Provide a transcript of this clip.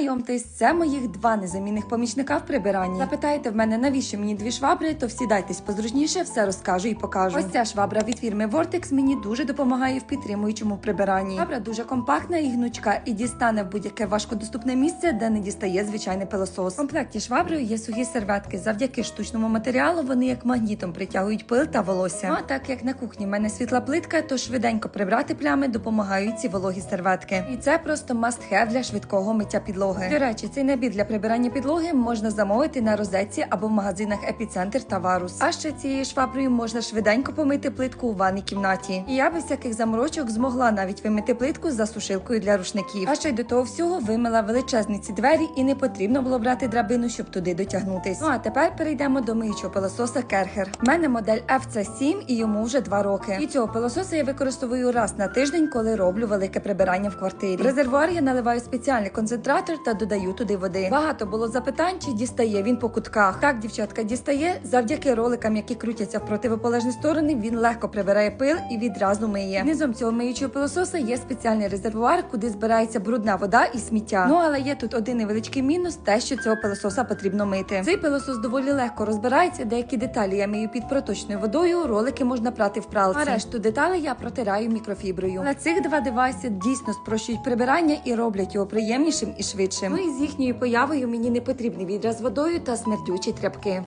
Знайомтесь, це моїх два незамінних помічника в прибиранні. Запитаєте в мене, навіщо мені дві швабри, то всідайтесь позручніше, все розкажу і покажу. Ось ця швабра від фірми Vortex мені дуже допомагає в підтримуючому прибиранні. Швабра дуже компактна і гнучка, і дістане в будь-яке важкодоступне місце, де не дістає звичайний пилосос. В комплекті шваброю є сухі серветки. Завдяки штучному матеріалу вони як магнітом притягують пил та волосся. Ну, а так як на кухні в мене світла плитка, то швиденько прибрати плями допомагають ці вологі серветки. І це просто must have для швидкого миття підлоги. До речі, цей набір для прибирання підлоги можна замовити на розетці або в магазинах Епіцентр та Варус. А ще цією шваброю можна швиденько помити плитку у ванній кімнаті. І я без всяких заморочок змогла навіть вимити плитку за сушилкою для рушників. А ще й до того всього вимила величезні ці двері, і не потрібно було брати драбину, щоб туди дотягнутись. Ну а тепер перейдемо до миючого пилососа Керхер. У мене модель FC7 і йому вже два роки. І цього пилососа я використовую раз на тиждень, коли роблю велике прибирання в квартирі. В резервуар я наливаю спеціальний концентратор та додаю туди води. Багато було запитань, чи дістає він по кутках. Так, дівчатка, дістає завдяки роликам, які крутяться в противополежні сторони. Він легко прибирає пил і відразу миє. Низом цього миючого пилососа є спеціальний резервуар, куди збирається брудна вода і сміття. Ну але є тут один невеличкий мінус, те, що цього пилососа потрібно мити. Цей пилосос доволі легко розбирається. Деякі деталі я мию під проточною водою. Ролики можна прати в пралці. А решту деталей я протираю мікрофіброю. На цих два девайси дійсно спрощують прибирання і роблять його приємнішим і швидшим. Ну і з їхньою появою мені не потрібний відра з водою та смердючі тряпки.